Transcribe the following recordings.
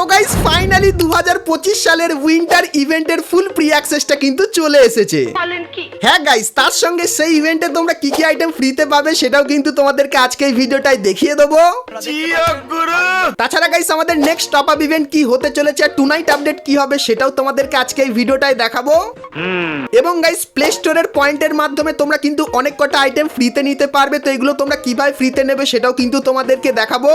তো guys finally দু সালের উইন্টার ইভেন্টের ফুল প্রি অ্যাক্সেসটা কিন্তু চলে এসেছে। হ্যাঁ গাইস তার সঙ্গে সেই ইভেন্টে তোমরা কি কি আইটেম ফ্রিতে পাবে সেটাও কিন্তু তোমাদেরকে আজকে এই ভিডিওটাই দেখিয়ে দেবো। তাছাড়া গাইস আমাদের নেক্সট টপ আপ ইভেন্ট কি হতে চলেছে আর টুনাইট আপডেট কি হবে সেটাও তোমাদেরকে আজকে এই ভিডিওটাই দেখাবো। এবং গাইস প্লে স্টোরের পয়েন্টের মাধ্যমে তোমরা কিন্তু অনেক কটা আইটেম ফ্রিতে নিতে পারবে তো এগুলো তোমরা কীভাবে ফ্রিতে নেবে সেটাও কিন্তু তোমাদেরকে দেখাবো।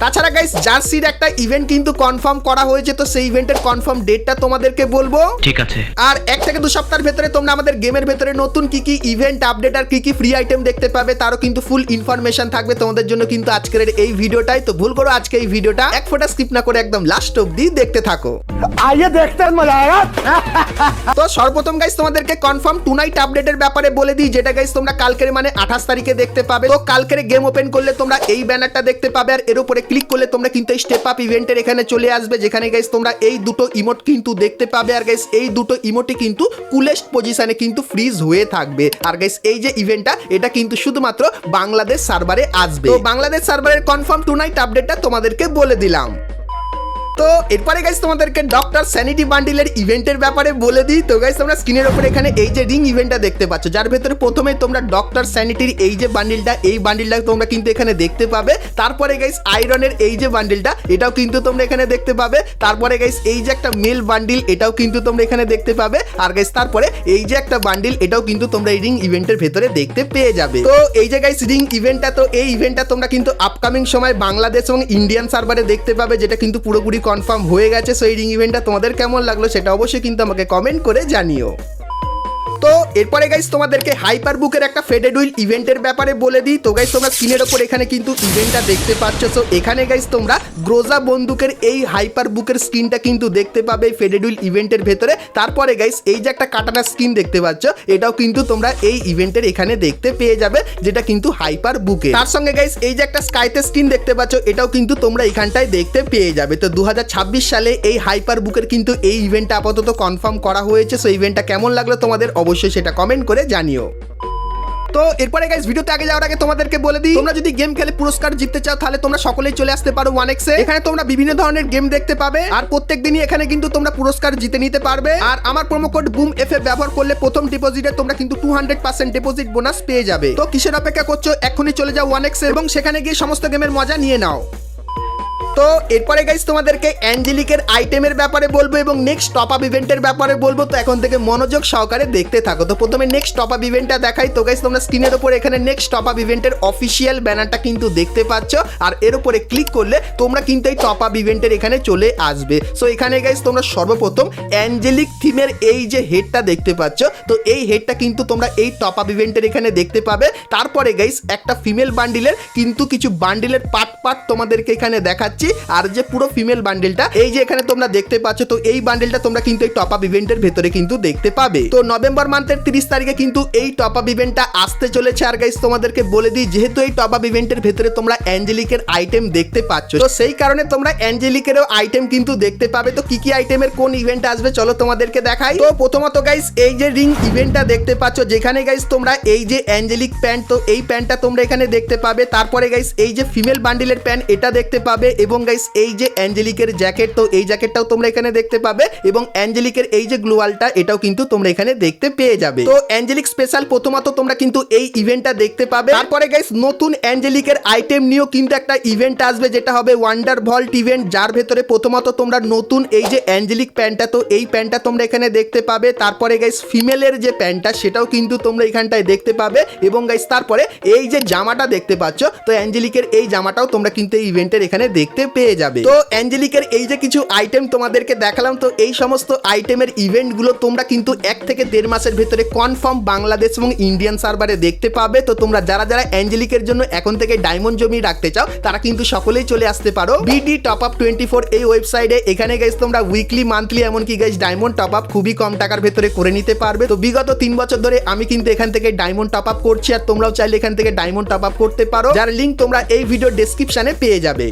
তাছাড়া গাইস জার্সির একটা একটা ইভেন্ট কিন্তু কনফার্ম করা হয়েছে তো সেই ইভেন্টের কনফার্ম ডেটটা তোমাদেরকে বলব। ঠিক আছে। আর এক থেকে দু সপ্তাহের ভেতরে তোমরা আমাদের গেমের ভেতরে নতুন কি কি ইভেন্ট আপডেট আর কি কি ফ্রি আইটেম দেখতে পাবে তারও কিন্তু ফুল ইনফরমেশন থাকবে তোমাদের জন্য কিন্তু আজকের এই ভিডিওটাই তো ভুল করো আজকে এই ভিডিওটা এক ফোটা স্কিপ না করে একদম লাস্ট অবধি দেখতে থাকো। আইয়ে দেখতে তো সর্বপ্রথম গাইস তোমাদেরকে কনফার্ম টুনাইট আপডেটের ব্যাপারে বলে দিই যেটা গাইস তোমরা কালকের মানে আঠাশ তারিখে দেখতে পাবে। তো কালকের গেম ওপেন করলে তোমরা এই ব্যানারটা দেখতে পাবে আর এর উপরে ক্লিক করলে তোমরা কিন্তু এই স্টেপ আপ ইভেন্টের এখানে চলে আসবে, যেখানে গাইস তোমরা এই দুটো ইমোট কিন্তু দেখতে পাবে আর গাইস এই দুটো ইমোটি কিন্তু কুলেস্ট পজিশনে কিন্তু ফ্রিজ হয়ে থাকবে। আর গাইস এই যে ইভেন্টটা এটা কিন্তু শুধুমাত্র বাংলাদেশ সার্ভারে আসবে। তো বাংলাদেশ সার্ভারের কনফার্ম টুনাইট আপডেটটা তোমাদেরকে বলে দিলাম। তো এরপরে গাইস তোমাদেরকে ডক্টর স্যানিটি বান্ডিলের ইভেন্টের ব্যাপারে বলে দিই। তো গাইস তোমরা স্ক্রিনের উপরে এখানে এই যে রিং ইভেন্টটা দেখতে পাচ্ছ, যার ভেতরে প্রথমে তোমরা ডক্টর স্যানিটির এই যে বান্ডিলটা এই বান্ডিলটা তোমরা কিন্তু এখানে দেখতে পাবে। তারপরে গাইস আয়রনের এই যে বান্ডিলটা এটাও কিন্তু তোমরা এখানে দেখতে পাবে। তারপরে গাইস এই যে একটা মেল বান্ডিল এটাও কিন্তু তোমরা এখানে দেখতে পাবে। আর গাইস তারপরে এই যে একটা বান্ডিল এটাও কিন্তু তোমরা এই রিং ইভেন্টের ভেতরে দেখতে পেয়ে যাবে। তো এই যে গাইস রিং ইভেন্টটা তো এই ইভেন্টটা তোমরা কিন্তু আপকামিং সময় বাংলাদেশ এবং ইন্ডিয়ান সার্ভারে দেখতে পাবে, যেটা কিন্তু পুরোপুরি কনফার্ম হয়ে গেছে সো এই রিং ইভেন্টটা তোমাদের কেমন লাগল সেটা অবশ্যই কিন্তু আমাকে কমেন্ট করে জানিও। তো এরপরে গাইস তোমাদেরকে হাইপার বুকের একটা ফেডেড উইল ইভেন্টের ব্যাপারে বলে দিই। তো গাইস তোমরা স্ক্রিনের ওপর এখানে কিন্তু ইভেন্টটা দেখতে পাচ্ছ। সো এখানে গাইস তোমরা গ্রোজা বন্দুকের এই হাইপার বুকের স্ক্রিনটা কিন্তু দেখতে পাবে এই ফেডেড উইল ইভেন্টের ভেতরে। তারপরে গাইস এই যে একটা কাটানা স্ক্রিন দেখতে পাচ্ছ, এটাও কিন্তু তোমরা এই ইভেন্টের এখানে দেখতে পেয়ে যাবে, যেটা কিন্তু হাইপার বুকে তার সঙ্গে গাইস এই যে একটা স্কাইতে স্ক্রিন দেখতে পাচ্ছ, এটাও কিন্তু তোমরা এখানটায় দেখতে পেয়ে যাবে। তো দু হাজার ছাব্বিশ সালে এই হাইপার বুকের কিন্তু এই ইভেন্টটা আপাতত কনফার্ম করা হয়েছে। সো ইভেন্টটা কেমন লাগল তোমাদের অবশ্যই সেটা কমেন্ট করে জানিও। তো এরপরে গাইস ভিডিওতে আগে যাওয়ার আগে তোমাদেরকে বলে দিই, তোমরা যদি গেম খেলে পুরস্কার জিততে চাও, তাহলে তোমরা সকলেই চলে আসতে পারো ওয়ান এক্সে এখানে তোমরা বিভিন্ন ধরনের গেম দেখতে পাবে, আর প্রত্যেক দিনই এখানে কিন্তু তোমরা পুরস্কার জিতে নিতে পারবে। আর আমার প্রোমো কোড বুম এফ ব্যবহার করলে প্রথম ডিপোজিটে তোমরা কিন্তু two hundred percent deposit bonus পেয়ে যাবে। তো কিসের অপেক্ষা করছ? এখনই চলে যাও ওয়ান এক্সে এবং সেখানে গিয়ে সমস্ত গেমের মজা নিয়ে নাও। তো এরপরে গাইস তোমাদেরকে অ্যাঞ্জেলিকের আইটেমের ব্যাপারে বলব এবং নেক্সট টপ আপ ইভেন্টের ব্যাপারে বলব। তো এখন থেকে মনোযোগ সহকারে দেখতে থাকো। তো প্রথমে নেক্সট টপ আপ ইভেন্টটা দেখাই। তো গাইস তোমরা স্ক্রিনের উপর এখানে নেক্সট টপ আপ ইভেন্টের অফিসিয়াল ব্যানারটা কিন্তু দেখতে পাচ্ছ। আর এর উপরে ক্লিক করলে তোমরা কিন্তু এই টপ আপ ইভেন্টের এখানে চলে আসবে। সো এখানে গাইস তোমরা সর্বপ্রথম অ্যাঞ্জেলিক থিমের এই যে হেডটা দেখতে পাচ্ছ। তো এই হেডটা কিন্তু তোমরা এই টপ আপ ইভেন্টের এখানে দেখতে পাবে। তারপরে গাইস একটা ফিমেল বান্ডিলের কিন্তু কিছু বান্ডিলের পার্ট পার্ট তোমাদেরকে এখানে দেখাচ্ছি। আর যে পুরো ফিমেল বান্ডেলটা এই যে এখানে তোমরা দেখতে পাচ্ছ, তো এই বান্ডেলটা তোমরা কিন্তু এই টপ আপ ইভেন্টের ভেতরে কিন্তু দেখতে পাবে। তো নভেম্বর মান্থের তিরিশ তারিখে কিন্তু এই টপ আপ ইভেন্টটা আসতে চলেছে। আর গাইস তোমাদেরকে বলে দিই, যেহেতু এই টপ আপ ইভেন্টের ভেতরে তোমরা অ্যাঞ্জেলিকের আইটেম দেখতে পাচ্ছ, তো সেই কারণে তোমরা অ্যাঞ্জেলিকেরও আইটেম কিন্তু দেখতে পাবে। তো কি কি আইটেমের কোন ইভেন্ট আসবে, চলো তোমাদেরকে দেখাই। তো প্রথমত গাইস এই যে রিং ইভেন্টটা দেখতে পাচ্ছ, যেখানে গাইস তোমরা এই যে অ্যাঞ্জেলিক প্যান্ট তো এই প্যান্টটা তোমরা এখানে দেখতে পাবে। তারপরে গাইস এই যে ফিমেল বান্ডিলের প্যান্ট এটা দেখতে পাবে এবং গাইস এই যে অ্যাঞ্জেলিকের জ্যাকেট তো এই জ্যাকেটটাও তোমরা এখানে দেখতে পাবে এবং অ্যাঞ্জেলিকের এই যে গ্লোয়ালটা, এটাও কিন্তু তোমরা এখানে দেখতে পেয়ে যাবে। তো অ্যাঞ্জেলিক স্পেশাল প্রথমত তোমরা কিন্তু এই ইভেন্টটা দেখতে পাবে। তারপরে গাইস নতুন অ্যাঞ্জেলিকের আইটেম নিয়েও কিন্তু একটা ইভেন্ট আসবে, যেটা হবে ওয়ান্ডার ভল্ট ইভেন্ট যার ভেতরে প্রথমত তোমরা নতুন এই যে অ্যাঞ্জেলিক প্যান্টটা, তো এই প্যান্টটা তোমরা এখানে দেখতে পাবে। তারপরে গাইস ফিমেলের যে প্যান্টটা, সেটাও কিন্তু তোমরা এখানটায় দেখতে পাবে। এবং গাইস তারপরে এই যে জামাটা দেখতে পাচ্ছ, তো অ্যাঞ্জেলিকের এই জামাটাও তোমরা কিন্তু এই ইভেন্টের এখানে দেখতে পেয়ে যাবে। তো অ্যাঞ্জেলিকের এই যে কিছু আইটেম তোমাদেরকে দেখালাম তো এই সমস্ত আইটেমের ইভেন্টগুলো তোমরা কিন্তু এক থেকে দেড় মাসের ভেতরে কনফার্ম বাংলাদেশ এবং ইন্ডিয়ান সার্ভারে দেখতে পাবে। তো তোমরা যারা যারা অ্যাঞ্জেলিকের জন্য এখন থেকে ডায়মন্ড জমি রাখতে চাও তারা কিন্তু সকলেই চলে আসতে পারো। BD top up twenty four এই ওয়েবসাইটে এখানে গাইজ তোমরা উইকলি মান্থলি এমনকি গাইজ ডায়মন্ড টপ আপ খুবই কম টাকার ভেতরে করে নিতে পারবে। তো বিগত তিন বছর ধরে আমি কিন্তু এখান থেকে ডায়মন্ড টপ আপ করছি আর তোমরাও চাইলে এখান থেকে ডায়মন্ড টপ আপ করতে পারো। যার লিঙ্ক তোমরা এই ভিডিও ডেসক্রিপশনে পেয়ে যাবে।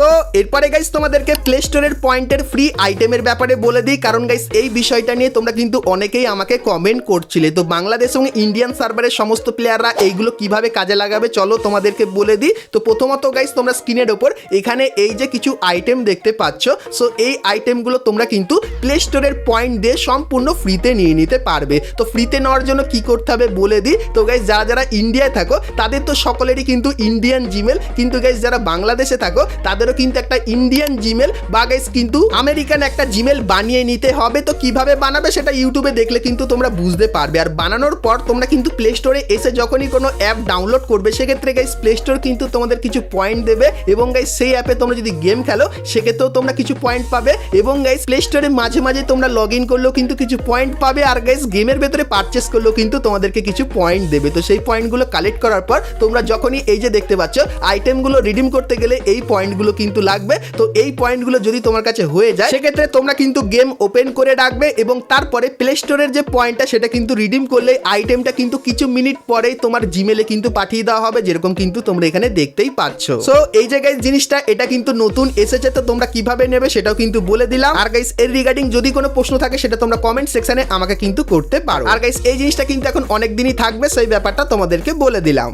তো এরপরে গাইস তোমাদেরকে প্লে স্টোরের পয়েন্টের ফ্রি আইটেমের ব্যাপারে বলে দিই। কারণ গাইস এই বিষয়টা নিয়ে তোমরা কিন্তু অনেকেই আমাকে কমেন্ট করছিলে। তো বাংলাদেশ এবং ইন্ডিয়ান সার্ভারের সমস্ত প্লেয়াররা এইগুলো কীভাবে কাজে লাগাবে, চলো তোমাদেরকে বলে দিই। তো প্রথমত গাইস তোমরা স্ক্রিনের ওপর এখানে এই যে কিছু আইটেম দেখতে পাচ্ছ। সো এই আইটেমগুলো তোমরা কিন্তু প্লে স্টোরের পয়েন্ট দিয়ে সম্পূর্ণ ফ্রিতে নিয়ে নিতে পারবে। তো ফ্রিতে নেওয়ার জন্য কি করতে হবে বলে দিই। তো গাইস যারা যারা ইন্ডিয়ায় থাকো, তাদের তো সকলেরই কিন্তু ইন্ডিয়ান জিমেল কিন্তু গাইস যারা বাংলাদেশে থাকো তাদেরও কিন্তু একটা ইন্ডিয়ান জিমেল বা গাইস কিন্তু আমেরিকান একটা জিমেল বানিয়ে নিতে হবে। তো কীভাবে বানাবে সেটা ইউটিউবে দেখলে কিন্তু তোমরা বুঝতে পারবে। আর বানানোর পর তোমরা কিন্তু প্লে স্টোরে এসে যখনই কোনো অ্যাপ ডাউনলোড করবে, সেক্ষেত্রে গাইস প্লে স্টোর কিন্তু তোমাদের কিছু পয়েন্ট দেবে এবং গাইস সেই অ্যাপে তোমরা যদি গেম খেলো, সেক্ষেত্রেও তোমরা কিছু পয়েন্ট পাবে এবং গাইস প্লে স্টোরে মাঝে মাঝে তোমরা লগ ইন করলেও কিন্তু কিছু পয়েন্ট পাবে আর গাইস গেমের ভেতরে পারচেস করলেও কিন্তু তোমাদেরকে কিছু পয়েন্ট দেবে। তো সেই পয়েন্টগুলো কালেক্ট করার পর তোমরা যখনই এই যে দেখতে পাচ্ছ আইটেমগুলো রিডিম করতে গেলে এই পয়েন্টগুলো কিন্তু লাগবে। তো এই পয়েন্টগুলো যদি তোমার কাছে হয়ে যায়, সেক্ষেত্রে তোমরা কিন্তু গেম ওপেন করে রাখবে এবং তারপরে প্লে স্টোরের যে পয়েন্টটা, সেটা কিন্তু রিডিম করলে আইটেমটা কিন্তু কিছু মিনিট পরেই তোমার জিমেলে কিন্তু পাঠিয়ে দেওয়া হবে, যেরকম কিন্তু তোমরা এখানে দেখতেই পাচ্ছ। সো এই জায়গায় জিনিসটা, এটা কিন্তু নতুন এসেছে, তো তোমরা কীভাবে নেবে সেটাও কিন্তু বলে দিলাম। আর গাইস এর রিগার্ডিং যদি কোনো প্রশ্ন থাকে, সেটা তোমরা কমেন্ট সেকশনে আমাকে কিন্তু করতে পারো। আর গাইস এই জিনিসটা কিন্তু এখন অনেক দিনই থাকবে, সেই ব্যাপারটা তোমাদেরকে বলে দিলাম।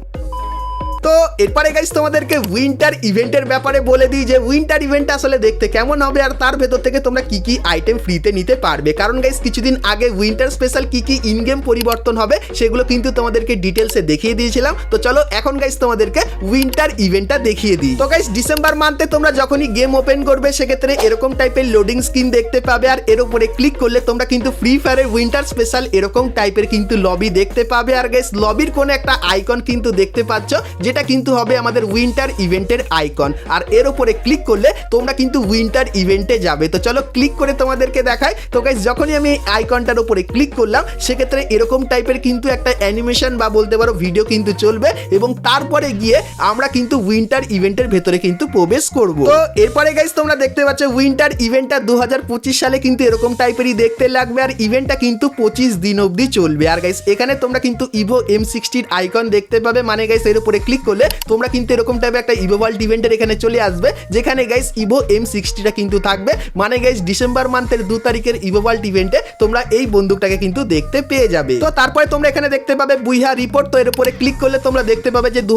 তো এরপরে গাইস তোমাদেরকে উইন্টার ইভেন্টের ব্যাপারে বলে দিই যে উইন্টার ইভেন্ট আসলে দেখতে কেমন হবে আর তার ভেতর থেকে তোমরা কি কি আইটেম ফ্রিতে নিতে পারবে। কারণ গাইস কিছুদিন আগে উইন্টার স্পেশাল কি কি ইন গেম পরিবর্তন হবে সেগুলো কিন্তু তোমাদেরকে ডিটেলসে দেখিয়ে দিয়েছিলাম। তো চলো এখন গাইস তোমাদেরকে উইন্টার ইভেন্টটা দেখিয়ে দিই। তো গাইস ডিসেম্বর মান্থে তোমরা যখনই গেম ওপেন করবে সেক্ষেত্রে এরকম টাইপের লোডিং স্ক্রিন দেখতে পাবে আর এর উপরে ক্লিক করলে তোমরা কিন্তু ফ্রি ফায়ারের উইন্টার স্পেশাল এরকম টাইপের কিন্তু লবি দেখতে পাবে। আর গাইস লবির কোনো একটা আইকন কিন্তু দেখতে পাচ্ছ যেটা কিন্তু হবে আমাদের উইন্টার ইভেন্টের আইকন আর এর উপরে ক্লিক করলে তোমরা কিন্তু উইন্টার ইভেন্টে যাবে। তো চলো ক্লিক করে তোমাদেরকে দেখাই। তো গাইস যখনই আমি আইকনটার উপরে ক্লিক করলাম, সেক্ষেত্রে এরকম টাইপের কিন্তু একটা অ্যানিমেশন বা বলতে পারো ভিডিও কিন্তু চলবে এবং তারপরে গিয়ে আমরা কিন্তু উইন্টার ইভেন্টের ভেতরে কিন্তু প্রবেশ করব। তো এরপরে গাইস তোমরা দেখতে পাচ্ছ উইন্টার ইভেন্টটা দু হাজার পঁচিশ সালে কিন্তু এরকম টাইপেরই দেখতে লাগবে আর ইভেন্টটা কিন্তু পঁচিশ দিন অবধি চলবে। আর গাইস এখানে তোমরা কিন্তু ইভো এম সিক্সটির আইকন দেখতে পাবে। মানে গাইস এর উপরে ক্লিক করলে তোমরা কিন্তু এরকম টাইপের একটা ইভো ওয়ার্ল্ড ইভেন্টের এখানে চলে আসবে, যেখানে গাইস ইভো এম সিক্সটিটা কিন্তু থাকবে। মানে গাইস ডিসেম্বর মান্থের দু তারিখের ইভো ওয়ার্ল্ড ইভেন্টে তোমরা এই বন্দুকটাকে কিন্তু দেখতে পেয়ে যাবে। তো তারপরে তোমরা এখানে দেখতে পাবে বুইহা রিপোর্ট তো এর উপরে ক্লিক করলে তোমরা দেখতে পাবে যে দু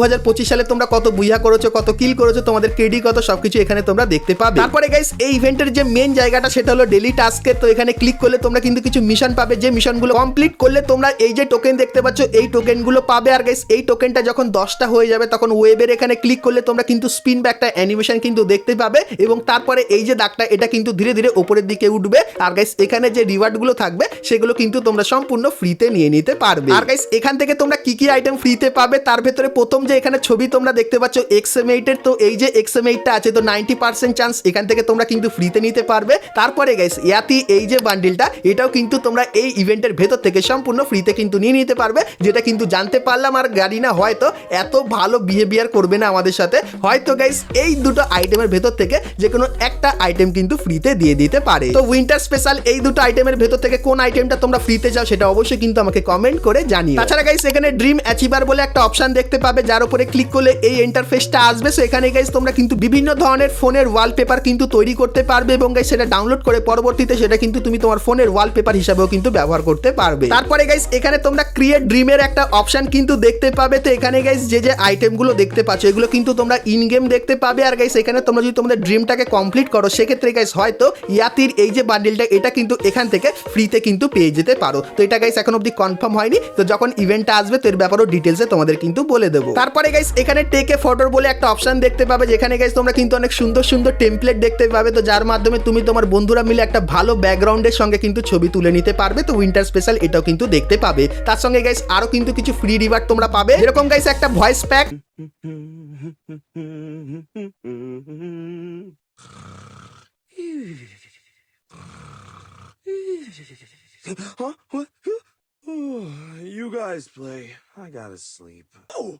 সালে তোমরা কত বুইহা করেছ, কত কিল করেছ, তোমাদের ক্রেডি কত, সবকিছু এখানে তোমরা দেখতে পাবে। তারপরে গাইস এই ইভেন্টের যে মেন জায়গাটা, সেটা হলো ডেলি টাস্কের তো এখানে ক্লিক করলে তোমরা কিন্তু কিছু মিশন পাবে। যে মিশনগুলো কমপ্লিট করলে তোমরা এই যে টোকেন দেখতে পাচ্ছ, এই টোকেনগুলো পাবে। আর গাইস এই টোকেনটা যখন দশটা হয়ে যাবে, তখন ওয়েবের এখানে ক্লিক করলে তোমরা কিন্তু স্পিন বা একটা অ্যানিমেশন কিন্তু দেখতে পাবে এবং তারপরে এই যে দাগটা, এটা কিন্তু ধীরে ধীরে ওপরের দিকে উঠবে। আর গাইস এখানে যে রিওয়ার্ডগুলো থাকবে, সেগুলো কিন্তু তোমরা সম্পূর্ণ ফ্রিতে নিয়ে নিতে পারবে। আর গাইস এখান থেকে তোমরা কি কি আইটেম ফ্রিতে পাবে, তার ভেতরে প্রথম যে এখানে ছবি তোমরা দেখতে পাচ্ছ এক্সএম এইটের তো এই যে এক্সএম এইটটা আছে, তো নাইনটি পার্সেন্ট চান্স এখান থেকে তোমরা কিন্তু ফ্রিতে নিতে পারবে। তারপরে গাইস ইয়াতি এই যে বান্ডিলটা এটাও কিন্তু তোমরা এই ইভেন্টের ভেতর থেকে সম্পূর্ণ ফ্রিতে কিন্তু নিয়ে নিতে পারবে, যেটা কিন্তু জানতে পারলাম আর গাড়ি না হয়তো এত ভালো বিহেভিয়ার করবে না আমাদের সাথে, হয়তো গাইস এই দুটো আইটেমের ভেতর থেকে যে কোনো একটা আইটেম কিন্তু ফ্রিতে দিয়ে দিতে পারে। তো উইন্টার স্পেশাল এই দুটো আইটেমের ভেতর থেকে কোন আইটেমটা তোমরা ফ্রিতে যাও সেটা অবশ্যই কিন্তু আমাকে কমেন্ট করে জানিও। তাছাড়া গাইস এখানে ড্রিম অ্যাচিভার বলে একটা অপশন দেখতে পাবে, যার উপরে ক্লিক করলে এই ইন্টারফেসটা আসবে। সো এখানে গাইস তোমরা কিন্তু বিভিন্ন ধরনের ফোনের ওয়ালপেপার কিন্তু তৈরি করতে পারবে এবং গাইস সেটা ডাউনলোড করে পরবর্তীতে সেটা কিন্তু তুমি তোমার ফোনের ওয়ালপেপার হিসাবেও কিন্তু ব্যবহার করতে পারবে। তারপরে গাইস এখানে তোমরা ক্রিয়েট ড্রিমের একটা অপশন কিন্তু দেখতে পাবে। তো এখানে গাইস যে যে আইটেমগুলো দেখতে পাচ্ছ, এগুলো কিন্তু তোমরা ইন গেম দেখতে পাবে। আর গাইস এখানে তোমরা যদি তোমাদের ড্রিমটাকে কমপ্লিট করো, সেক্ষেত্রে গাইস হয়তো ইয়াতির এই যে বান্ডিলটা এটা কিন্তু এখান থেকে ফ্রিতে কিন্তু পেয়ে যেতে পারো। তো এটা গাইস এখন অব্দি কনফার্ম হয়নি। তো যখন ইভেন্টটা আসবে, তো এর ব্যাপারেও ডিটেলসে তোমাদের কিন্তু বলে দেবো। তারপরে গাইস এখানে টেকে ফটোর বলে একটা অপশন দেখতে পাবে, যেখানে গাইস তোমরা কিন্তু অনেক সুন্দর সুন্দর টেমপ্লেট দেখতে পাবে। তো যার মাধ্যমে তুমি তোমার বন্ধুরা মিলে একটা ভালো ব্যাকগ্রাউন্ডের সঙ্গে কিন্তু ছবি তুলে নিতে পারবে। তো উইন্টার স্পেশাল এটাও কিন্তু দেখতে পাবে। তার সঙ্গে গাইস আরও কিন্তু কিছু ফ্রি রিওয়ার্ড তোমরা পাবে। এরকম গাইস একটা voice pack Huh? What? you guys play. I gotta sleep. Oh,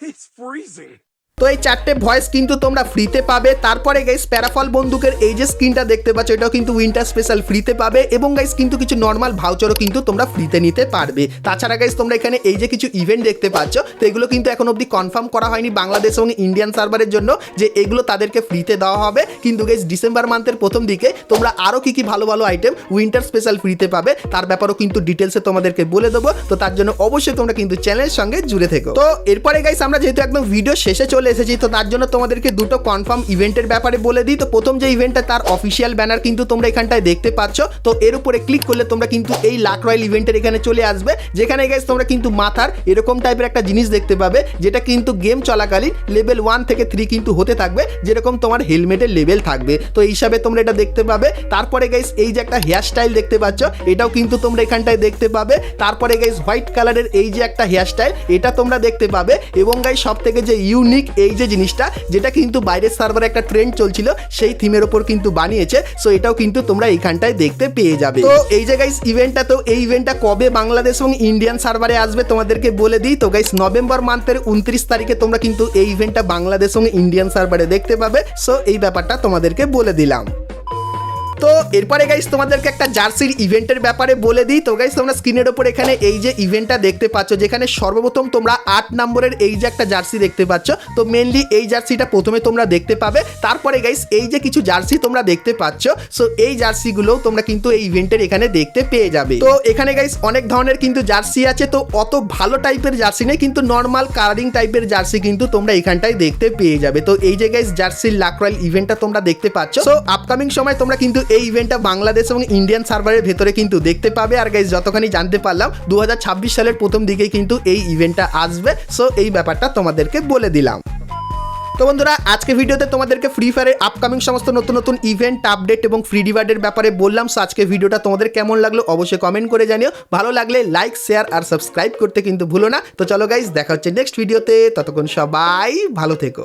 it's freezing. তো এই চারটে ভয়েস কিন্তু তোমরা ফ্রিতে পাবে। তারপরে গাইস প্যারাফল বন্দুকের এই যে স্ক্রিনটা দেখতে পাচ্ছ, এটাও কিন্তু উইন্টার স্পেশাল ফ্রিতে পাবে এবং গাইস কিন্তু কিছু নর্মাল ভাউচারও কিন্তু তোমরা ফ্রিতে নিতে পারবে। তাছাড়া গাইস তোমরা এখানে এই যে কিছু ইভেন্ট দেখতে পাচ্ছ, তো এগুলো কিন্তু এখন অবধি কনফার্ম করা হয়নি বাংলাদেশ এবং ইন্ডিয়ান সার্ভারের জন্য যে এগুলো তাদেরকে ফ্রিতে দেওয়া হবে। কিন্তু গাইস ডিসেম্বর মান্থের প্রথম দিকে তোমরা আরও কি কি ভালো ভালো আইটেম উইন্টার স্পেশাল ফ্রিতে পাবে, তার ব্যাপারেও কিন্তু ডিটেলসে তোমাদেরকে বলে দেবো। তো তার জন্য অবশ্যই তোমরা কিন্তু চ্যানেলের সঙ্গে জুড়ে থেকো। তো এরপরে গাইস আমরা যেহেতু একদম ভিডিও শেষে চলে এসেছি, তো তার জন্য তোমাদেরকে দুটো কনফার্ম ইভেন্টের ব্যাপারে বলে দিই। তো প্রথম যে ইভেন্টটা তার অফিসিয়াল ব্যানার কিন্তু তোমরা এখানটায় দেখতে পাচ্ছ। তো এর উপরে ক্লিক করলে তোমরা কিন্তু এই লাক রয়্যাল ইভেন্টের এখানে চলে আসবে। যেখানে গাইস তোমরা কিন্তু মাথার এরকম টাইপের একটা জিনিস দেখতে পাবে, যেটা কিন্তু গেম চলাকালীন লেভেল ওয়ান থেকে থ্রি কিন্তু হতে থাকবে, যেরকম তোমার হেলমেটের লেভেল থাকবে। তো এই হিসাবে তোমরা এটা দেখতে পাবে। তারপরে গাইস এই যে একটা হেয়ার স্টাইল দেখতে পাচ্ছ, এটাও কিন্তু তোমরা এখানটায় দেখতে পাবে। তারপরে গাইস হোয়াইট কালারের এই যে একটা হেয়ার স্টাইল এটা তোমরা দেখতে পাবে। এবং গাইস সব থেকে যে ইউনিক এই যে জিনিসটা, যেটা কিন্তু বাইরের সার্ভারে একটা ট্রেন্ড চলছিল, সেই থিমের ওপর কিন্তু বানিয়েছে সো এটাও কিন্তু তোমরা এইখানটায় দেখতে পেয়ে যাবে। তো এই যে গাইস ইভেন্টটা তো এই ইভেন্টটা কবে বাংলাদেশ এবং ইন্ডিয়ান সার্ভারে আসবে তোমাদেরকে বলে দিই। তো গাইস নভেম্বর মান্থের উনত্রিশ তারিখে তোমরা কিন্তু এই ইভেন্টটা বাংলাদেশ এবং ইন্ডিয়ান সার্ভারে দেখতে পাবে সো এই ব্যাপারটা তোমাদেরকে বলে দিলাম। তো এরপরে গাইস তোমাদেরকে একটা জার্সির ইভেন্টের ব্যাপারে বলে দিই। তো গাইস তোমরা স্ক্রিনের ওপর এখানে এই যে ইভেন্টটা দেখতে পাচ্ছ, যেখানে সর্বপ্রথম তোমরা আট নম্বরের এই যে একটা জার্সি দেখতে পাচ্ছ, তো মেনলি এই জার্সিটা প্রথমে তোমরা দেখতে পাবে। তারপরে গাইস এই যে কিছু জার্সি তোমরা দেখতে পাচ্ছ সো এই জার্সিগুলোও তোমরা কিন্তু এই ইভেন্টের এখানে দেখতে পেয়ে যাবে। তো এখানে গাইস অনেক ধরনের কিন্তু জার্সি আছে, তো অত ভালো টাইপের জার্সি নেই, কিন্তু নর্মাল কালারিং টাইপের জার্সি কিন্তু তোমরা এখানটায় দেখতে পেয়ে যাবে। তো এই যে গাইস জার্সির লাকরয়েল ইভেন্টটা তোমরা দেখতে পাচ্ছ। সো আপকামিং সময় তোমরা কিন্তু এই ইভেন্টটা বাংলাদেশ এবং ইন্ডিয়ান সার্ভারের ভেতরে কিন্তু দেখতে পাবে। আর গাইস যতখানি জানতে পারলাম দু হাজার ছাব্বিশ সালের প্রথম দিকেই কিন্তু এই ইভেন্টটা আসবে। সো এই ব্যাপারটা তোমাদেরকে বলে দিলাম। তো বন্ধুরা, আজকে ভিডিওতে তোমাদেরকে ফ্রি ফায়ারের আপকামিং সমস্ত নতুন নতুন ইভেন্ট আপডেট এবং ফ্রি ডিভাইডের ব্যাপারে বললাম। সো আজকে ভিডিওটা তোমাদের কেমন লাগল অবশ্যই কমেন্ট করে জানিও। ভালো লাগলে লাইক শেয়ার আর সাবস্ক্রাইব করতে কিন্তু ভুলো না। তো চলো গাইজ দেখা হচ্ছে নেক্সট ভিডিওতে ততক্ষণ সবাই ভালো থেকো।